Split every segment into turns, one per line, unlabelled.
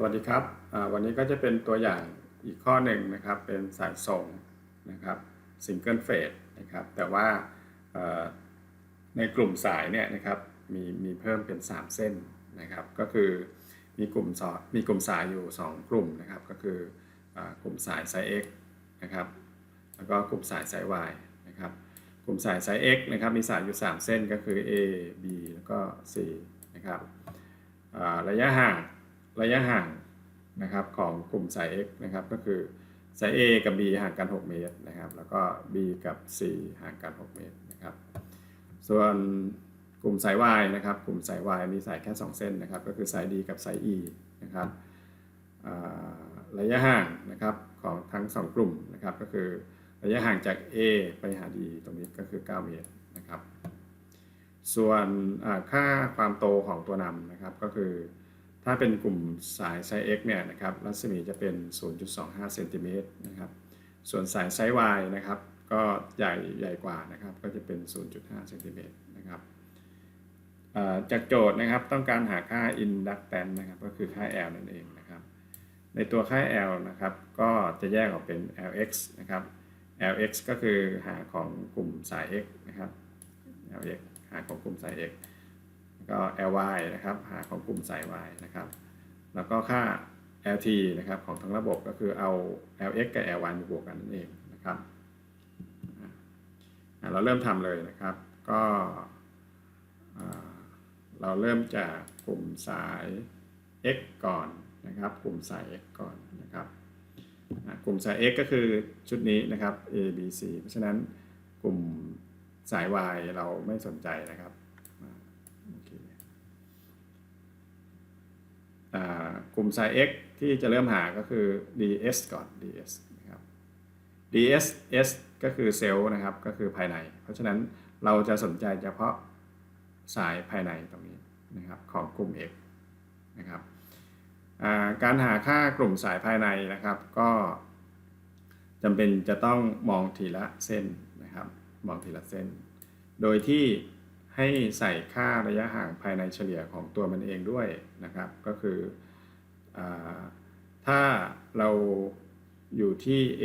สวัสดีครับวันนี้ก็จะเป็นตัวอย่างอีกข้อหนึ่งนะครับ เป็นสายส่งนะครับซิงเกิลเฟสนะครับ แต่ว่าในกลุ่มสายเนี่ยนะครับมีมีเพิ่มเป็น 3 เส้นนะครับ ก็คือมีกลุ่มสอมีกลุ่มสายอยู่ 2 กลุ่มนะครับ ก็คืออกลุ่มสายสาย X นะครับ แล้วก็กลุ่มสายสาย Y นะครับ กลุ่มสายสาย X นะครับ มีสายอยู่ 3 เส้นก็คือ A B แล้วก็ C นะครับระยะห่าง ระยะห่างนะครับของกลุ่มสาย x นะครับก็คือสาย a กับ b ห่างกัน 6 เมตรนะครับ แล้วก็ b กับ c ห่างกัน 6 เมตรนะครับ ส่วนกลุ่มสาย y นะครับ กลุ่มสาย y มีสายแค่ 2 เส้นนะครับ ก็คือสาย d กับสาย e นะครับระยะห่างนะครับของทั้ง 2 กลุ่มนะครับ ก็คือระยะห่างจาก a ไปหา d ตรงนี้ก็คือ 9 เมตรนะครับ ส่วนค่าความโตของตัวนำนะครับก็คือ ถ้าเป็นกลุ่มสายไซส์ X เนี่ยนะครับรัศมีจะเป็น 0.25เซนติเมตรนะครับส่วนสายไซส์ Y นะครับก็ใหญ่ใหญ่กว่านะครับก็จะเป็น 0.5เซนติเมตรนะครับจากโจทย์นะครับต้องการหาค่า inductance นะครับก็คือค่า L นั่นเองนะครับในตัวค่า L นะครับก็จะแยกออกเป็น Lx นะครับ Lx ก็คือหาของกลุ่มสาย X นะครับ Lx หาของกลุ่มสาย X ก็ ly นะครับ หาของกลุ่มสาย y นะครับ แล้วก็ค่า lt นะครับของทั้งระบบก็คือเอา lx กับ ly มาบวกกันนั่นเองนะครับเราเริ่มทำเลยนะครับ ก็เราเริ่มจากกลุ่มสาย x ก่อนนะครับ กลุ่มสาย x ก่อนนะครับ กลุ่มสาย x ก็คือชุดนี้นะครับ a b c เพราะฉะนั้นกลุ่มสาย y เราไม่สนใจนะครับ โอเคอ่า กลุ่มสาย x ที่จะเริ่มหาก็คือ ds ก่อน ds นะครับ ds s ก็คือเซลล์นะครับ ก็คือภายใน เพราะฉะนั้นเราจะสนใจเฉพาะสายภายในตรงนี้นะครับของกลุ่ม x นะครับการหาค่ากลุ่มสายภายในนะครับ ก็จำเป็นจะต้องมองทีละเส้นนะครับ มองทีละเส้น โดยที่ ให้ใส่ค่าระยะห่างภายในเฉลี่ยของตัวมันเองด้วยนะครับ ก็คืออถ้าเราอยู่ที่ A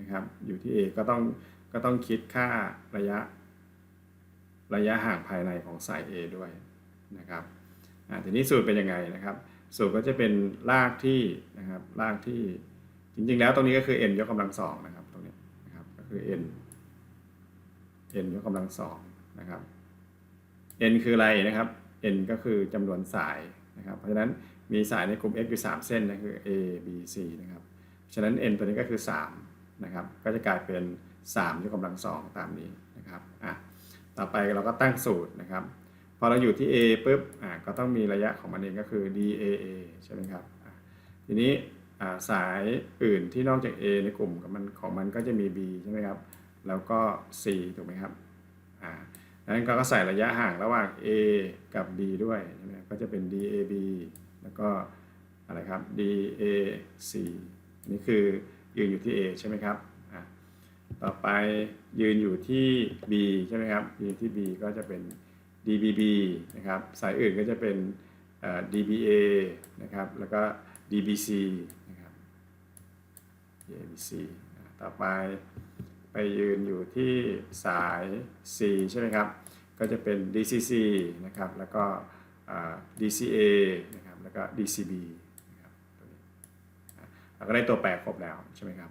นะครับ อยู่ที่ A ก็ต้องก็ต้องคิดค่าระยะ ระยะห่างภายในของสาย A ด้วยนะครับอ่าทีนี้สูตรเป็นยังไงนะครับ สูตรก็จะเป็นรากที่นะครับรากที่จริงๆ แล้วตรงนี้ก็คือ n ยกกำลังสองนะครับตรงนี้นะครับก็คือ n n ยกกำลังสองนะครับ n คืออะไรนะครับ n ก็คือจำนวนสายนะครับ เพราะฉะนั้นมีสายในกลุ่ม x อยู่ 3 เส้นนะคือ a b c นะครับ ฉะนั้น n ตัวนี้ก็คือ3นะครับ ก็จะกลายเป็น3ยกกำลังสองตามนี้นะครับ อะ ต่อไปเราก็ตั้งสูตรนะครับ พอเราอยู่ที่ a ปุ๊บ อะก็ต้องมีระยะของมันเองก็คือ daa ใช่ไหมครับ ทีนี้อ่าสายอื่นที่นอกจาก a ในกลุ่มกับมันของมันก็จะมี b ใช่ไหมครับ แล้วก็ c ถูกไหมครับอ่า นั้นก็ใส่ระยะห่างระหว่าง A กับ B ด้วยใช่ไหมก็จะเป็น DAB แล้วก็อะไรครับ DAC นี่คือยืนอยู่ที่ A ใช่ไหมครับ ต่อไปยืนอยู่ที่ B ใช่ไหมครับ ยืนที่ B ก็จะเป็น DBB นะครับ สายอื่นก็จะเป็น DBA นะครับ แล้วก็ DBC นะครับ DBC ต่อไป ไปยืนอยู่ที่สาย C ใช่ไหมครับ ก็จะเป็น DCC นะครับ แล้วก็ DCA นะครับ แล้วก็ DCB นะครับตัวนี้เราก็ได้ตัวแปรครบแล้วใช่ไหมครับ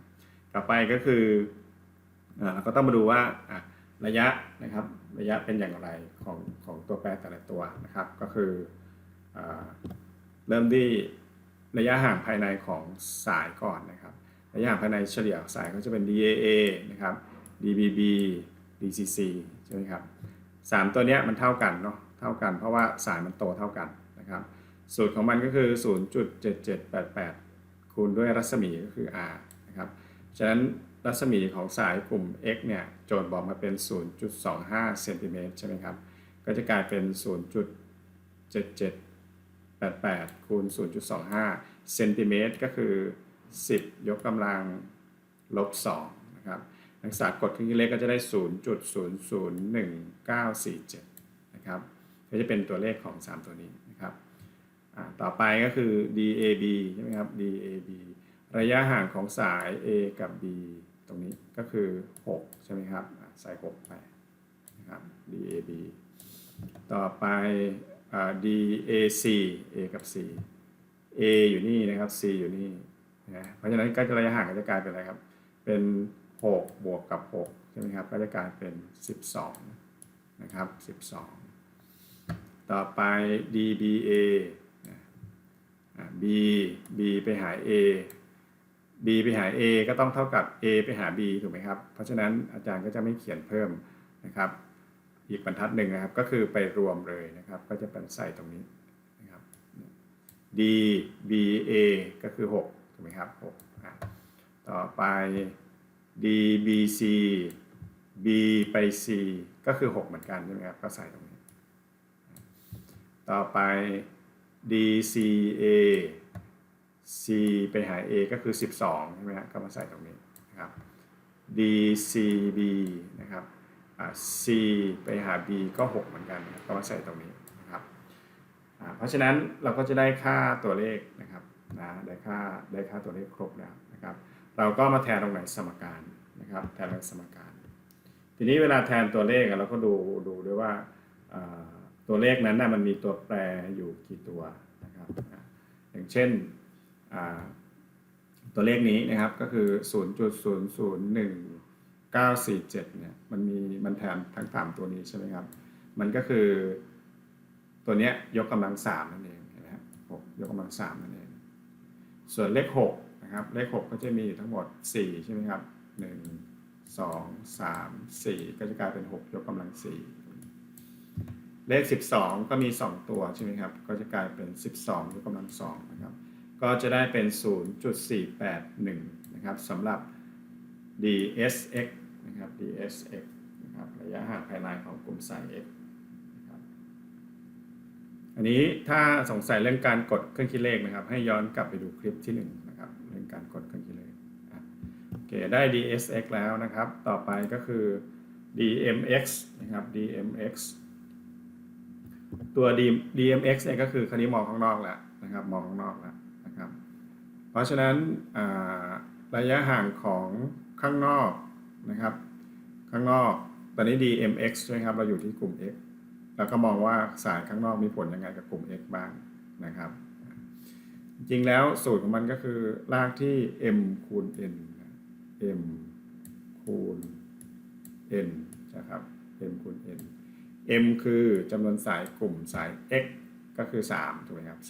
ต่อไปก็คือเราก็ต้องมาดูว่าระยะนะครับ ระยะเป็นอย่างไรของของตัวแปรแต่ละตัวนะครับ ก็คืออเริ่มที่ระยะห่างภายในของสายก่อนนะครับ ระยะห่างภายในเฉลี่ยสายก็จะเป็น DAA นะครับ DBB DCC ใช่ไหมครับสามตัวนี้มันเท่ากันเนาะเท่ากันเพราะว่าสายมันโตเท่ากันนะครับสูตรของมันก็คือ 0.7788 คูณด้วยรัศมีก็คือ R นะครับฉะนั้นรัศมีของสายกลุ่ม x เนี่ยโจทย์บอกมาเป็น 0.25เซนติเมตรใช่ไหมครับก็จะกลายเป็น 0.7788 คูณ 0.25เซนติเมตรก็คือ 10 ยกกำลังลบ2นะครับนักศึกษากดเครึ่องเลขก็จะได้ 0.001947นะครับก็จะเป็นตัวเลขของ 3 ตัวนี้นะครับต่อไปก็คือ DAB ใช่ไหมครับ DAB ระยะห่างของสาย A กับ B ตรงนี้ก็คือ 6 ใช่ไหมครับใส่6ไปนะครับ DAB ต่อไปอ DAC A กับ C A อยู่นี่นะครับ C อยู่นี่ นะเพราะฉะนั้นก็จะระยะห่างก็จะกลายเป็นอะไรครับ เป็น6บวกกับ6ใช่ไหมครับ ก็จะกลายเป็น 12 นะครับ 12 ต่อไป DBA B B ไปหา A B ไปหา A ก็ต้องเท่ากับ A ไปหา B ถูกไหมครับ เพราะฉะนั้นอาจารย์ก็จะไม่เขียนเพิ่มนะครับ อีกบรรทัดหนึ่งนะครับ ก็คือไปรวมเลยนะครับ ก็จะเป็นใส่ตรงนี้นะครับ D B A ก็คือ 6 ถูกไหมครับ6ต่อไป D B C B ไป C ก็คือ 6 เหมือนกันใช่ไหมครับก็ใส่ตรงนี้ ต่อไป D C A C ไปหา A ก็คือ 12ใช่ไหมครับก็มาใส่ตรงนี้นะครับ D C B นะครับ C ไปหา B ก็ 6 เหมือนกันนะครับก็มาใส่ตรงนี้นะครับเพราะฉะนั้นเราก็จะได้ค่าตัวเลขนะครับ นะได้ค่าได้ค่าตัวเลขครบแล้วนะครับ เราก็มาแทนตรงไหนสมการนะครับ แทนตรงสมการ ทีนี้เวลาแทนตัวเลขเราก็ดูดูด้วยว่าตัวเลขนั้นนะมันมีตัวแปรอยู่กี่ตัวนะครับอย่างเช่นตัวเลขนี้นะครับก็คือ 0.001947เนี่ยมันมีมันแทนทั้งสามตัวนี้ใช่ไหมครับ มันก็คือตัวเนี้ยยกกำลังสามนั่นเองเห็นไหมครับหกยกกำลังสามนั่นเอง ส่วนเลข6นะครับเลข 6 ก็จะมีอยู่ทั้งหมด 4 ใช่ไหมครับ 1 2 3 4 ก็จะกลายเป็น 6 ยกกำลัง 4 เลข 12 ก็มี 2 ตัวใช่ไหมครับ ก็จะกลายเป็น 12 ยกกำลัง2นะครับ ก็จะได้เป็น 0.481 นะครับสำหรับ DSX นะครับ DSX นะครับ ระยะห่างภายในของกลุ่มสาย X อันนี้ถ้าสงสัยเรื่องการกดเครื่องคิดเลขนะครับ ให้ย้อนกลับไปดูคลิปที่1นงนะครับเรื่องการกดเครื่องคิดเลขโอเคได้ DSX แล้วนะครับ ต่อไปก็คือ DMX นะครับ DMX ตัว D- DMX เนี่ยก็คือคันนี้มองข้างนอกแล้วนะครับมองข้างนอกแล้วนะครับเพราะฉะนั้นระยะห่างของข้างนอกนะครับ ข้างนอกตอนนี้ DMX ใช่ไหมครับเราอยู่ที่กลุ่ม X แล้วก็มองว่าสายข้างนอกมีผลยังไงกับกลุ่ม x บ้างนะครับ จริงแล้วสูตรของมันก็คือลากที่ m คูณ n m คูณ n นะครับ m คูณ n m คือจำนวนสายกลุ่มสาย x ก็คือ 3 ถูกไหมครับ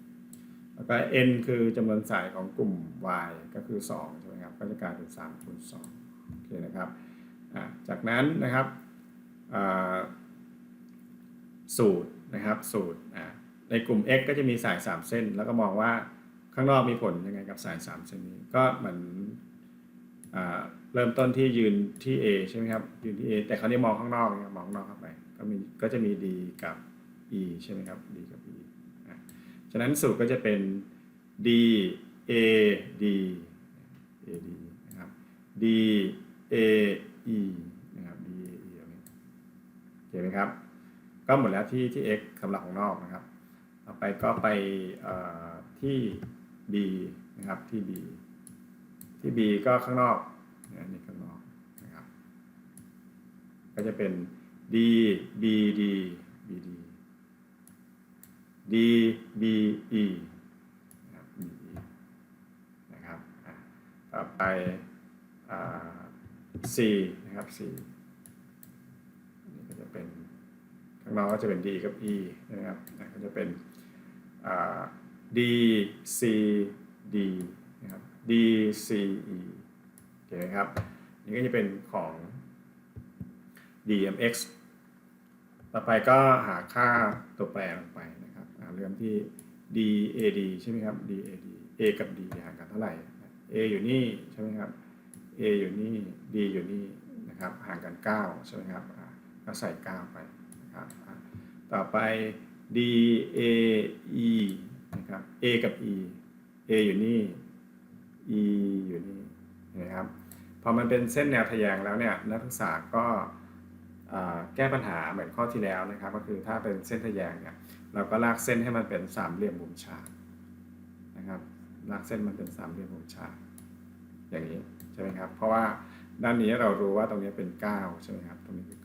3 แล้วก็ n คือจำนวนสายของกลุ่ม y ก็คือ2ใช่ไหมครับ ก็จะกลายเป็น3คูณ2โอเคนะครับ จากนั้นนะครับ สูตรนะครับสูตรอ่าในกลุ่ม x ก็จะมีสาย 3 เส้น แล้วก็มองว่าข้างนอกมีผลยังไงกับสาย 3 เส้นนี้ก็เหมือนอเริ่มต้นที่ยืนที่ A ใช่ไหมครับยืนที่ A แต่คราวนี้มองข้างนอกนะครับมองข้างนอกเข้าไปก็มีก็จะมี D กับ E ใช่ไหมครับ D กับ E อะฉะนั้นสูตรก็จะเป็น D A D A D นะครับ D A E นะครับ D A E โอเคไหมครับ ก็หมดแล้วที่ที่ x สำหรับของนอกนะครับ ต่อไปก็ไปเอ่อที่ b นะครับที่ b ที่ b ก็ข้างนอกนะนี่ข้างนอกนะครับ ก็จะเป็น d b d b d d b e นะครับ b e นะครับอะต่อไปอ่า c นะครับ c อันนี้ก็จะเป็น ข้างนอกก็จะเป็น D กับ E นะครับก็จะเป็น D C D นะครับ D C E โอเคไหมครับนี่ก็จะเป็นของ DMX ต่อไปก็หาค่าตัวแปรลงไปนะครับเริ่มที่ DAD ใช่ไหมครับ DAD A กับ D ห่างกันเท่าไหร่ A อยู่นี่ใช่ไหมครับ A อยู่นี่ D อยู่นี่นะครับห่างกัน 9 ใช่ไหมครับก็ใส่ 9 ไป ต่อไป D A E นะครับ A กับ E A อยู่นี่ E อยู่นี่นะครับพอมันเป็นเส้นแนวทะแยงแล้วเนี่ยนักศึกษาก็แก้ปัญหาเหมือนข้อที่แล้วนะครับ ก็คือถ้าเป็นเส้นทะแยงเนี่ยเราก็ลากเส้นให้มันเป็นสามเหลี่ยมมุมฉากนะครับลากเส้นมันเป็นสามเหลี่ยมมุมฉากอย่างนี้ใช่ไหมครับเพราะว่าด้านนี้เรารู้ว่าตรงนี้เป็น 9 ใช่ไหมครับตรงนี้คือ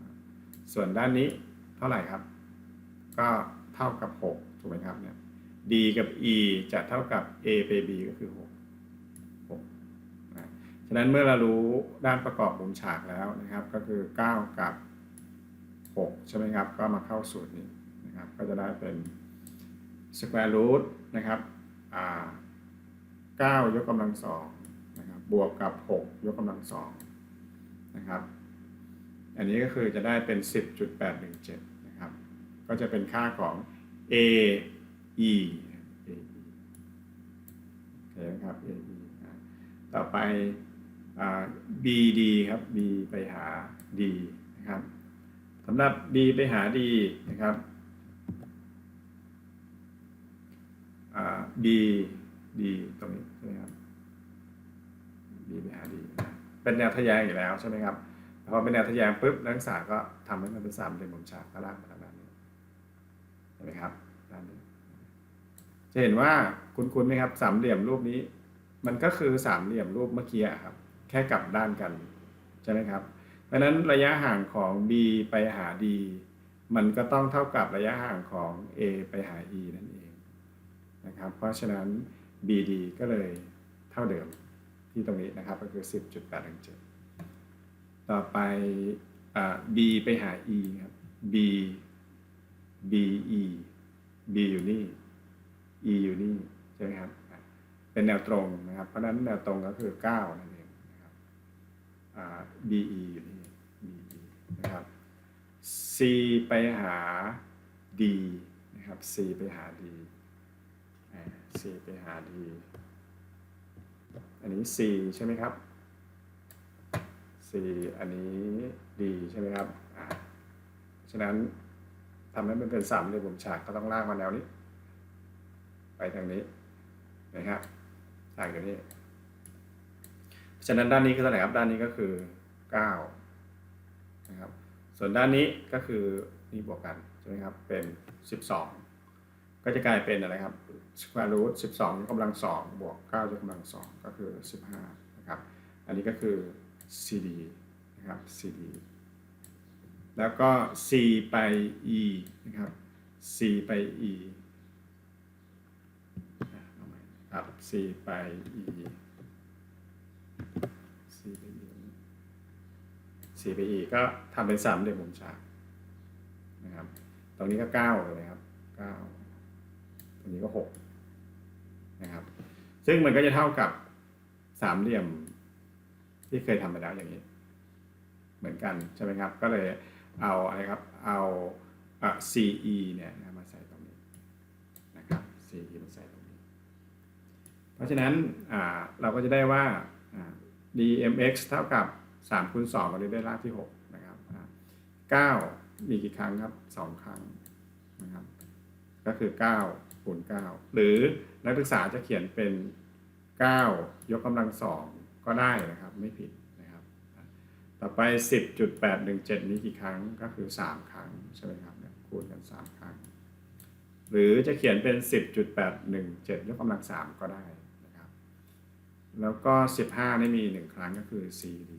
9ส่วนด้านนี้ เท่าไหร่ครับ ก็เท่ากับ 6 ถูกไหมครับเนี่ย d กับ e จะเท่ากับ a ไป b ก็คือ 6 6นะฉะนั้นเมื่อเรารู้ด้านประกอบมุมฉากแล้วนะครับ ก็คือ 9 กับ 6 ใช่ไหมครับ ก็มาเข้าสูตรนี้นะครับ ก็จะได้เป็น square root นะครับ9ยกกำลังสองนะครับบวกกับ 6 ยกกำลังสองนะครับ อันนี้ก็คือจะได้เป็น 10.817 ก็จะเป็นค่าของ a e a e โอเคนครับ a e ต่อไปอ b d ครับ b ไปหา d นะครับสำหรับ b ไปหา d นะครับ b d ตรงนี้ใช่ไหมครับ b ไปหา d เป็นแนวทะแยงอยู่แล้วใช่ไหมครับพอเป็นแนวทะแยงปุ๊บนักศึกษาก็ทำให้มันเป็นสามเหลี่ยมมุมฉากก็ลากมางด้า ห็นไหมครับด้านนี้จะเห็นว่าคุ้นๆไหมครับ สามเหลี่ยมรูปนี้ มันก็คือสามเหลี่ยมรูปเมื่อกี้ครับ แค่กลับด้านกันใช่ไหมครับเพราะนั้นระยะห่างของ b ไปหา d มันก็ต้องเท่ากับระยะห่างของ a ไปหา e นั่นเองนะครับ เพราะฉะนั้น bd ก็เลยเท่าเดิมที่ตรงนี้นะครับ ก็คือ 10.817ต่อไปอ่า b ไปหา e ครับ b b e b อยู่นี่ e อยู่นี่ใช่ไหมครับ เป็นแนวตรงนะครับ เพราะฉะนั้นแนวตรงก็คือ9นั่นเองนะครับ b e อยู่นี่ b e นะครับ c ไปหา d นะครับ c ไปหา d c ไปหา d อันนี้ c ใช่ไหมครับ c อันนี้ d ใช่ไหมครับอ่าฉะนั้น ทำให้มันเป็นสามเหลี่ยมมุมฉากก็ต้องลากมาแนวนี้ ไปทางนี้นะครับทางเดี๋ยวนี้ฉะนั้นด้านนี้คือเท่าไหร่ครับด้านนี้ก็คือ9นะครับส่วนด้านนี้ก็คือนี่บวกกันใช่ไหมครับเป็น 12 ก็จะกลายเป็นอะไรครับ square root 12ยกกำลัง2บวก9ยกกำลัง2ก็คือ 15นะครับอันนี้ก็คือ cd นะครับ cd แล้วก็ c ไป e นะครับ c ไป e อะเอาใหม่ครับ c ไป e c ไป e c ไป e ก็ทำเป็นสามเหลี่ยมมุมฉากนะครับ ตรงนี้ก็เก้าเลยครับเก้าตรงนี้ก็หกนะครับ ซึ่งมันก็จะเท่ากับสามเหลี่ยมที่เคยทำไปแล้วอย่างนี้ เหมือนกันใช่ไหมครับ ก็เลย เอาอะไรครับ เอาอะ CE เนี่ยนะมาใส่ตรงนี้นะครับ CE มาใส่ตรงนี้ เพราะฉะนั้นอ่าเราก็จะได้ว่า dmx เท่ากับ3คูณ2ก็เลยได้รากที่ 6 นะครับ 9 มีกี่ครั้งครับ 2 ครั้งนะครับ ก็คือ9คูณ9หรือนักศึกษาจะเขียนเป็น 9 ยกกำลังสองก็ได้นะครับ ไม่ผิด ต่อไป 10.817 นี้กี่ครั้งก็คือ 3 ครั้งใช่ไหมครับเนี่ยคูณกัน 3 ครั้ง หรือจะเขียนเป็น 10.817 ยกกำลัง 3 ก็ได้นะครับ แล้วก็ 15นี่มี 1 ครั้งก็คือ CD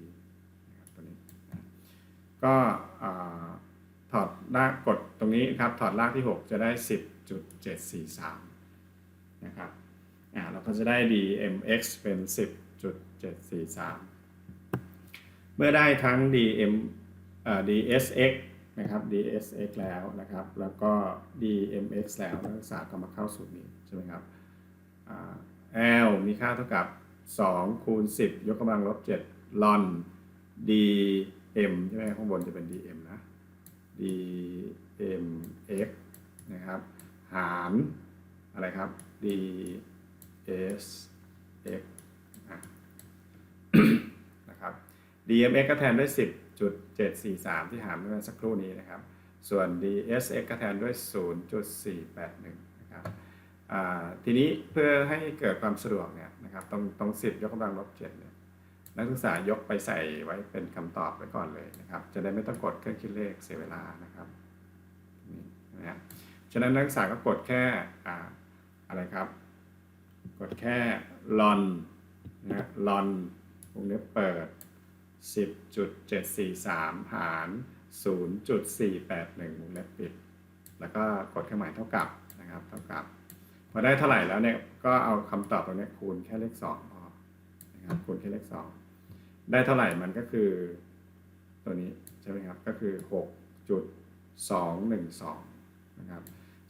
นะครับตัวนี้นะก็ถอดรากกดตรงนี้ครับ ถอดรากที่ 6 จะได้ 10.743 นะครับอ่าเราก็จะได้ dmx เป็น 10.743 เมื่อได้ทั้ง dm เอ่อ dsx นะครับ dsx แล้วนะครับ แล้วก็ dmx แล้วนักศึกษาก็มาเข้าสูตรนี้ใช่ไหมครับอ่า l มีค่าเท่ากับ 2 คูณ 10 ยกกำลังลบ7 ln dm ใช่ไหมข้างบนจะเป็น dm นะ dmx นะครับหารอะไรครับ dsx อะ นะครับ dmx ก็แทนด้วย 10.743 ที่หารเมื่อสักครู่นี้นะครับ ส่วน dsx ก็แทนด้วย 0.481 นะครับทีนี้เพื่อให้เกิดความสะดวกเนี่ยนะครับตรงตรง 10 ยกกำลังลบ7เนี่ยนักศึกษายกไปใส่ไว้เป็นคำตอบไว้ก่อนเลยนะครับ จะได้ไม่ต้องกดเครื่องคิดเลขเสียเวลานะครับนี่นะฉะนั้นนักศึกษาก็กดแค่อ่าอะไรครับ กดแค่ lon นะ lon วงเล็บเปิด 10.743 หาร 0.481วงเล็บปิด แล้วก็กดเครื่องหมายเท่ากับนะครับเท่ากับ พอได้เท่าไหร่แล้วเนี่ยก็เอาคำตอบตรงนี้คูณแค่เลข2พอนะครับคูณแค่เลข 2 ได้เท่าไหร่มันก็คือตัวนี้ใช่ไหมครับก็คือ 6.212นะครับ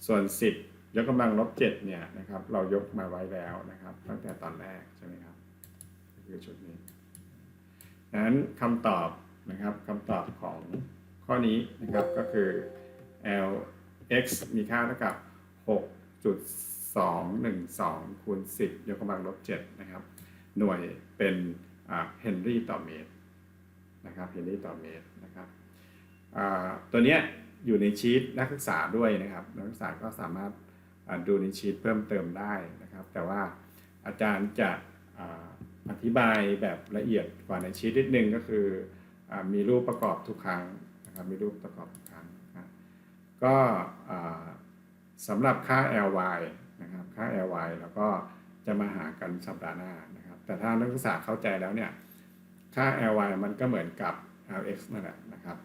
ส่วน 10 ยกกำลังลบ7เนี่ยนะครับเรายกมาไว้แล้วนะครับ ตั้งแต่ตอนแรกใช่ไหมครับคือชุดนี้ ดังนั้นคำตอบนะครับคำตอบของข้อนี้นะครับก็คือ l x มีค่าเท่ากับ 6.212คูณ10 ยกกำลังลบ7นะครับ หน่วยเป็นเฮนรี่ต่อเมตรนะครับเฮนรี่ต่อเมตรนะครับตัวนี้อยู่ในชีตนักศึกษาด้วยนะครับ นักศึกษาก็สามารถดูในชีตเพิ่มเติมได้นะครับ แต่ว่าอาจารย์จะอ่า อธิบายแบบละเอียดกว่าในชีตนิดนึงก็คืออมีรูปประกอบทุกครั้งนะครับมีรูปประกอบทุกครั้งนะก็สำหรับค่า ly นะครับค่า ly แล้วก็จะมาหากันสัปดาห์หน้านะครับแต่ถ้านักศึกษาเข้าใจแล้วเนี่ยค่า ly มันก็เหมือนกับ lx นั่นแหละนะครับ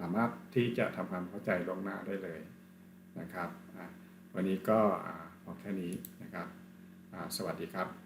สามารถที่จะทำความเข้าใจลวงหน้าได้เลยนะครับวันนี้ก็พอแค่นี้นะครับสวัสดีครับ